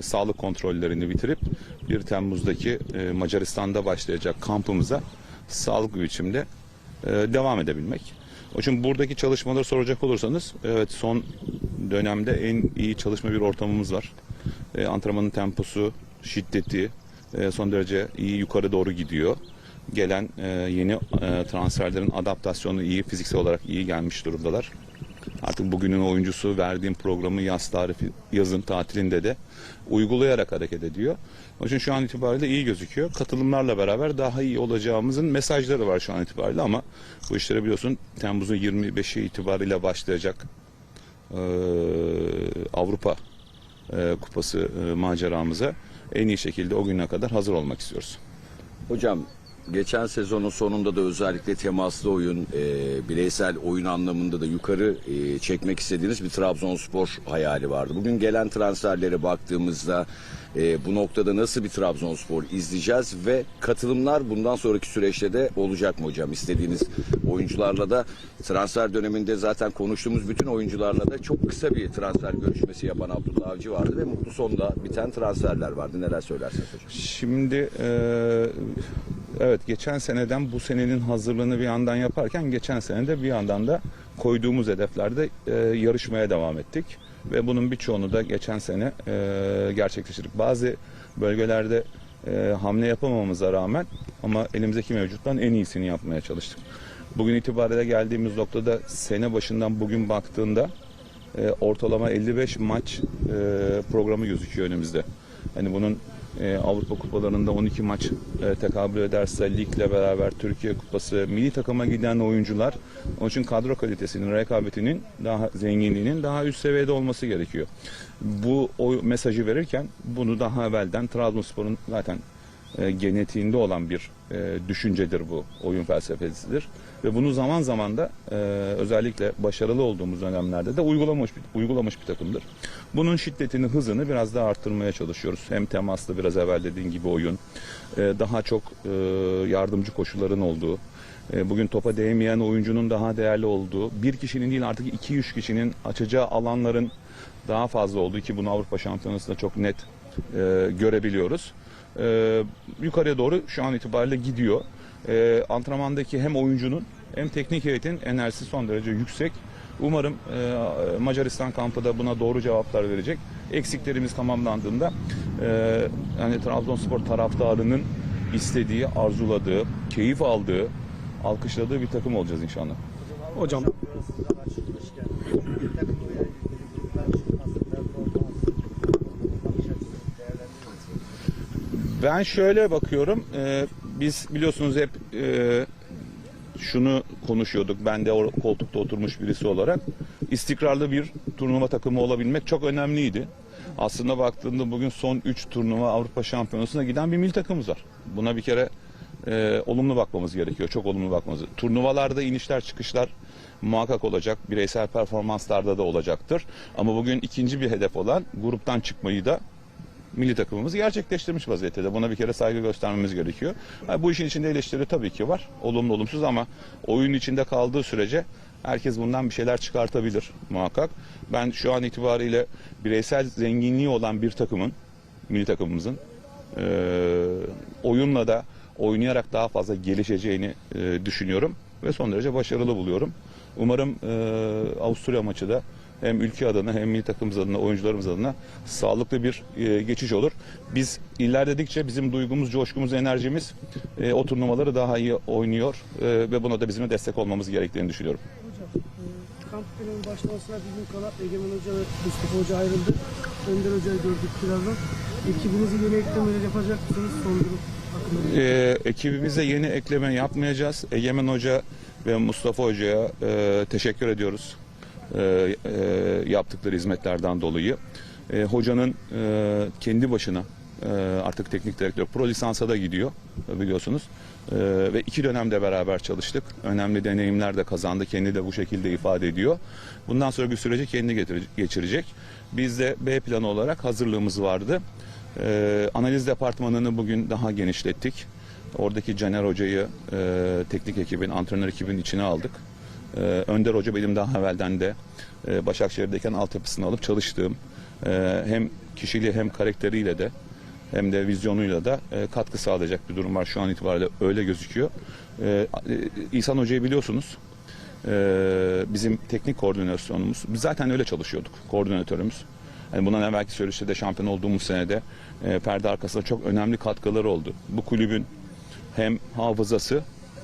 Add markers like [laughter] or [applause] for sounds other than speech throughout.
sağlık kontrollerini bitirip 1 Temmuz'daki e, Macaristan'da başlayacak kampımıza sağlıklı biçimde e, devam edebilmek. O için buradaki çalışmaları soracak olursanız evet son dönemde en iyi çalışma bir ortamımız var. E, antrenmanın temposu, şiddeti son derece iyi yukarı doğru gidiyor. Gelen yeni transferlerin adaptasyonu iyi, fiziksel olarak iyi gelmiş durumdalar. Artık bugünün oyuncusu verdiğim programı yaz tarifi, yazın tatilinde de uygulayarak hareket ediyor. Onun için şu an itibariyle iyi gözüküyor. Katılımlarla beraber daha iyi olacağımızın mesajları var şu an itibariyle ama bu işlere biliyorsun Temmuz'un 25'i itibariyle başlayacak eee, Avrupa eee, Kupası eee, maceramıza en iyi şekilde o güne kadar hazır olmak istiyoruz. Hocam geçen sezonun sonunda da özellikle temaslı oyun, e, bireysel oyun anlamında da yukarı e, çekmek istediğiniz bir Trabzonspor hayali vardı. Bugün gelen transferlere baktığımızda e, bu noktada nasıl bir Trabzonspor izleyeceğiz ve katılımlar bundan sonraki süreçte de olacak mı hocam? İstediğiniz oyuncularla da transfer döneminde zaten konuştuğumuz bütün oyuncularla da çok kısa bir transfer görüşmesi yapan Abdullah Avcı vardı ve mutlu sonda biten transferler vardı. Neler söylersiniz hocam? Şimdi eee, evet geçen seneden bu senenin hazırlığını bir yandan yaparken geçen sene de bir yandan da koyduğumuz hedeflerde eee, yarışmaya devam ettik. Ve bunun birçoğunu da geçen sene eee, gerçekleştirdik. Bazı bölgelerde eee, hamle yapamamamıza rağmen ama elimizdeki mevcuttan en iyisini yapmaya çalıştık. Bugün itibariyle geldiğimiz noktada sene başından bugün baktığında e, ortalama 55 maç e, programı gözüküyor önümüzde. Hani bunun e, Avrupa kupalarında 12 maç e, tekabül ederse ligle beraber Türkiye kupası milli takıma giden oyuncular onun için kadro kalitesinin rekabetinin daha zenginliğinin daha üst seviyede olması gerekiyor. Bu o mesajı verirken bunu daha evvelden Trabzonspor'un zaten e, genetiğinde olan bir e, düşüncedir bu oyun felsefesidir ve bunu zaman zaman da e, özellikle başarılı olduğumuz dönemlerde de uygulamış uygulamış bir takımdır. Bunun şiddetini, hızını biraz daha arttırmaya çalışıyoruz. Hem temaslı biraz evvel dediğin gibi oyun, daha çok yardımcı koşulların olduğu, bugün topa değmeyen oyuncunun daha değerli olduğu, bir kişinin değil artık 2-3 kişinin açacağı alanların daha fazla olduğu ki bunu Avrupa Şampiyonası'nda çok net e, görebiliyoruz. E, yukarıya doğru şu an itibariyle gidiyor. E, antrenmandaki hem oyuncunun hem teknik heyetin enerjisi son derece yüksek. Umarım e, Macaristan kampı da buna doğru cevaplar verecek. Eksiklerimiz tamamlandığında e, yani Trabzonspor taraftarının istediği, arzuladığı, keyif aldığı, alkışladığı bir takım olacağız inşallah. Hocam Ben şöyle bakıyorum. e, biz biliyorsunuz hep e, şunu konuşuyorduk. Ben de o koltukta oturmuş birisi olarak. istikrarlı bir turnuva takımı olabilmek çok önemliydi. Aslında baktığında bugün son 3 turnuva Avrupa Şampiyonası'na giden bir milli takımımız var. Buna bir kere e, olumlu bakmamız gerekiyor. Çok olumlu bakmamız. Turnuvalarda inişler çıkışlar muhakkak olacak. Bireysel performanslarda da olacaktır. Ama bugün ikinci bir hedef olan gruptan çıkmayı da milli takımımız gerçekleştirmiş vaziyette Buna bir kere saygı göstermemiz gerekiyor. Ha, bu işin içinde eleştiri tabii ki var. Olumlu olumsuz ama oyun içinde kaldığı sürece herkes bundan bir şeyler çıkartabilir muhakkak. Ben şu an itibariyle bireysel zenginliği olan bir takımın, milli takımımızın e, oyunla da oynayarak daha fazla gelişeceğini e, düşünüyorum ve son derece başarılı buluyorum. Umarım e, Avusturya maçı da hem ülke adına hem milli takımımız adına, oyuncularımız adına sağlıklı bir e, geçiş olur. Biz ilerledikçe bizim duygumuz, coşkumuz, enerjimiz e, o turnuvaları daha iyi oynuyor e, ve buna da bizim de destek olmamız gerektiğini düşünüyorum. hocam e, kamp döneminin başlamasına bir gün kala Egemen Hoca ve Mustafa Hoca ayrıldı. Önder Hoca'yı gördük birazdan. Ekibinizi yeni eklemeler yapacak mısınız? Son durum hakkında. E, ekibimize yeni ekleme yapmayacağız. Egemen Hoca ve Mustafa Hoca'ya e, teşekkür ediyoruz. E, e, yaptıkları hizmetlerden dolayı. E, hocanın e, kendi başına e, artık teknik direktör pro lisansa da gidiyor biliyorsunuz. E, ve iki dönemde beraber çalıştık. Önemli deneyimler de kazandı. Kendi de bu şekilde ifade ediyor. Bundan sonraki süreci kendi geçirecek. Biz de B planı olarak hazırlığımız vardı. E, analiz departmanını bugün daha genişlettik. Oradaki Caner Hoca'yı e, teknik ekibin, antrenör ekibin içine aldık. E, Önder Hoca benim daha evvelden de e, Başakşehir'deyken altyapısını alıp çalıştığım e, hem kişiliği hem karakteriyle de hem de vizyonuyla da e, katkı sağlayacak bir durum var. Şu an itibariyle öyle gözüküyor. E, e, İhsan Hoca'yı biliyorsunuz. E, bizim teknik koordinasyonumuz. Biz zaten öyle çalışıyorduk. Koordinatörümüz. Yani bundan evvelki süreçte de şampiyon olduğumuz senede e, perde arkasında çok önemli katkıları oldu. Bu kulübün hem hafızası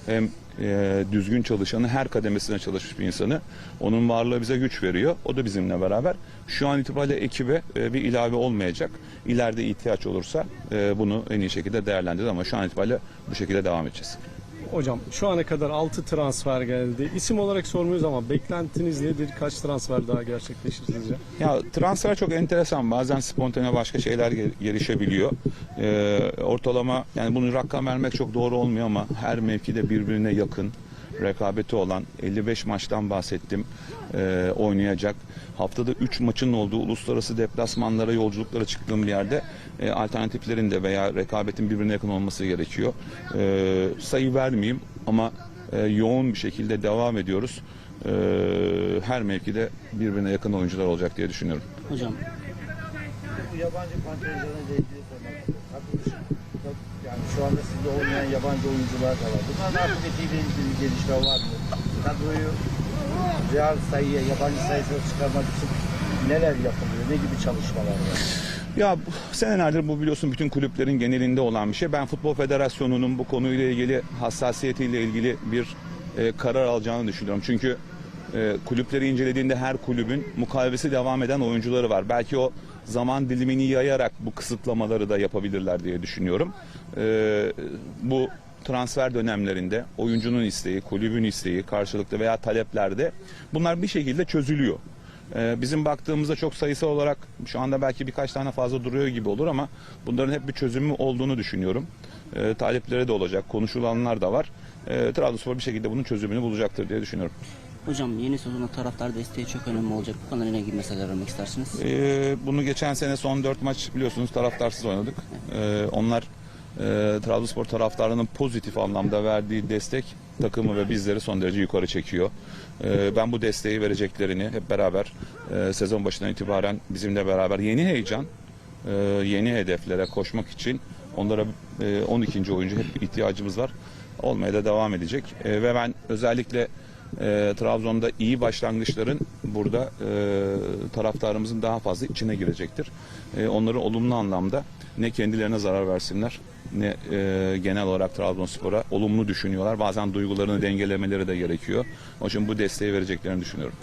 hem e, düzgün çalışanı her kademesine çalışmış bir insanı. Onun varlığı bize güç veriyor. O da bizimle beraber. Şu an itibariyle ekibe e, bir ilave olmayacak. İleride ihtiyaç olursa e, bunu en iyi şekilde değerlendiririz ama şu an itibariyle bu şekilde devam edeceğiz. Hocam şu ana kadar 6 transfer geldi. İsim olarak sormuyoruz ama beklentiniz nedir? Kaç transfer daha gerçekleşir sizce? Ya transfer çok enteresan. Bazen spontane başka şeyler gel- gelişebiliyor. Ee, ortalama yani bunu rakam vermek çok doğru olmuyor ama her mevkide birbirine yakın rekabeti olan 55 maçtan bahsettim ee, oynayacak. Haftada 3 maçın olduğu uluslararası deplasmanlara yolculuklara çıktığım bir yerde e, alternatiflerin de veya rekabetin birbirine yakın olması gerekiyor. Ee, sayı vermeyeyim ama e, yoğun bir şekilde devam ediyoruz. Ee, her mevkide birbirine yakın oyuncular olacak diye düşünüyorum. Hocam Bu yabancı kontenjanıyla ilgili sormak Yani şu anda sizde olmayan yabancı oyuncular da var. Bunların akıbetiyle ilgili gelişme var mı? Kadroyu real sayıya, yabancı sayısına çıkarmak için neler yapılıyor? Ne gibi çalışmalar var? Ya senelerdir bu biliyorsun bütün kulüplerin genelinde olan bir şey. Ben Futbol Federasyonu'nun bu konuyla ilgili hassasiyetiyle ilgili bir e, karar alacağını düşünüyorum. Çünkü e, kulüpleri incelediğinde her kulübün mukavevesi devam eden oyuncuları var. Belki o zaman dilimini yayarak bu kısıtlamaları da yapabilirler diye düşünüyorum. E, bu transfer dönemlerinde oyuncunun isteği, kulübün isteği karşılıklı veya taleplerde bunlar bir şekilde çözülüyor. Ee, Bizim baktığımızda çok sayısal olarak şu anda belki birkaç tane fazla duruyor gibi olur ama bunların hep bir çözümü olduğunu düşünüyorum. Ee, Taleplere de olacak, konuşulanlar da var. Ee, Trabzonspor bir şekilde bunun çözümünü bulacaktır diye düşünüyorum. Hocam yeni sezonda taraftar desteği çok önemli olacak. Bu konuda ne gibi mesajlar vermek istersiniz? Ee, bunu geçen sene son 4 maç biliyorsunuz taraftarsız oynadık. Ee, onlar e, Trabzonspor taraftarının pozitif anlamda verdiği destek takımı ve bizleri son derece yukarı çekiyor. Ee, ben bu desteği vereceklerini hep beraber e, sezon başından itibaren bizimle beraber yeni heyecan, e, yeni hedeflere koşmak için onlara e, 12. oyuncu hep ihtiyacımız var. Olmaya da devam edecek. E, ve ben özellikle e, Trabzon'da iyi başlangıçların burada e, taraftarımızın daha fazla içine girecektir. E, onları olumlu anlamda ne kendilerine zarar versinler ne e, genel olarak Trabzonspor'a olumlu düşünüyorlar. Bazen duygularını dengelemeleri de gerekiyor. Onun için bu desteği vereceklerini düşünüyorum.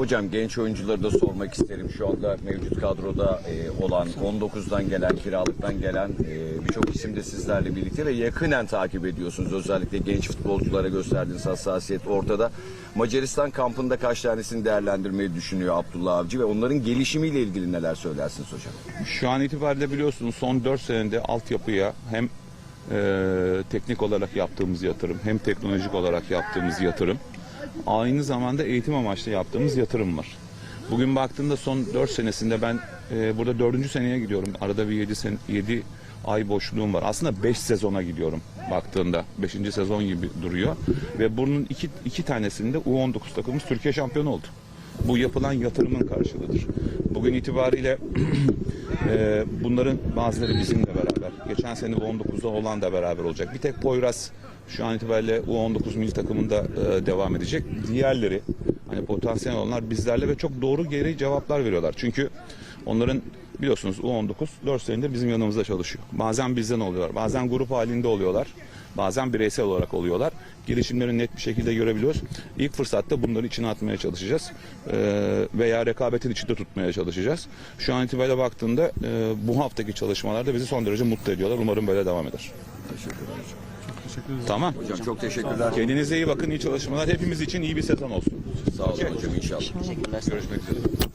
Hocam genç oyuncuları da sormak isterim. Şu anda mevcut kadroda e, olan 19'dan gelen, kiralıktan gelen e, birçok isim de sizlerle birlikte ve yakinen takip ediyorsunuz. Özellikle genç futbolculara gösterdiğiniz hassasiyet ortada. Macaristan kampında kaç tanesini değerlendirmeyi düşünüyor Abdullah Avcı ve onların gelişimiyle ilgili neler söylersiniz hocam? Şu an itibariyle biliyorsunuz son 4 senede altyapıya hem e, teknik olarak yaptığımız yatırım hem teknolojik olarak yaptığımız yatırım aynı zamanda eğitim amaçlı yaptığımız yatırım var. Bugün baktığımda son 4 senesinde ben e, burada 4. seneye gidiyorum. Arada bir 7, sen, 7 ay boşluğum var. Aslında 5 sezona gidiyorum baktığında. 5. sezon gibi duruyor. Ve bunun iki, iki tanesinde U19 takımımız Türkiye şampiyonu oldu. Bu yapılan yatırımın karşılığıdır. Bugün itibariyle [clears throat] e, bunların bazıları bizimle beraber. Geçen sene U19'da olan da beraber olacak. Bir tek Poyraz şu an itibariyle U19 milli takımında e, devam edecek. Diğerleri hani potansiyel olanlar bizlerle ve çok doğru geri cevaplar veriyorlar. Çünkü onların biliyorsunuz U19 4 senedir bizim yanımızda çalışıyor. Bazen bizden oluyorlar. Bazen grup halinde oluyorlar. Bazen bireysel olarak oluyorlar. Gelişimlerini net bir şekilde görebiliyoruz. İlk fırsatta bunları içine atmaya çalışacağız. Ee, veya rekabetin içinde tutmaya çalışacağız. Şu an itibariyle baktığında e, bu haftaki çalışmalar da bizi son derece mutlu ediyorlar. Umarım böyle devam eder. Teşekkür ederiz. Tamam. Hocam çok teşekkürler. Kendinize iyi bakın. iyi çalışmalar. Hepimiz için iyi bir sezon olsun. Sağ olun hocam inşallah. Görüşmek üzere.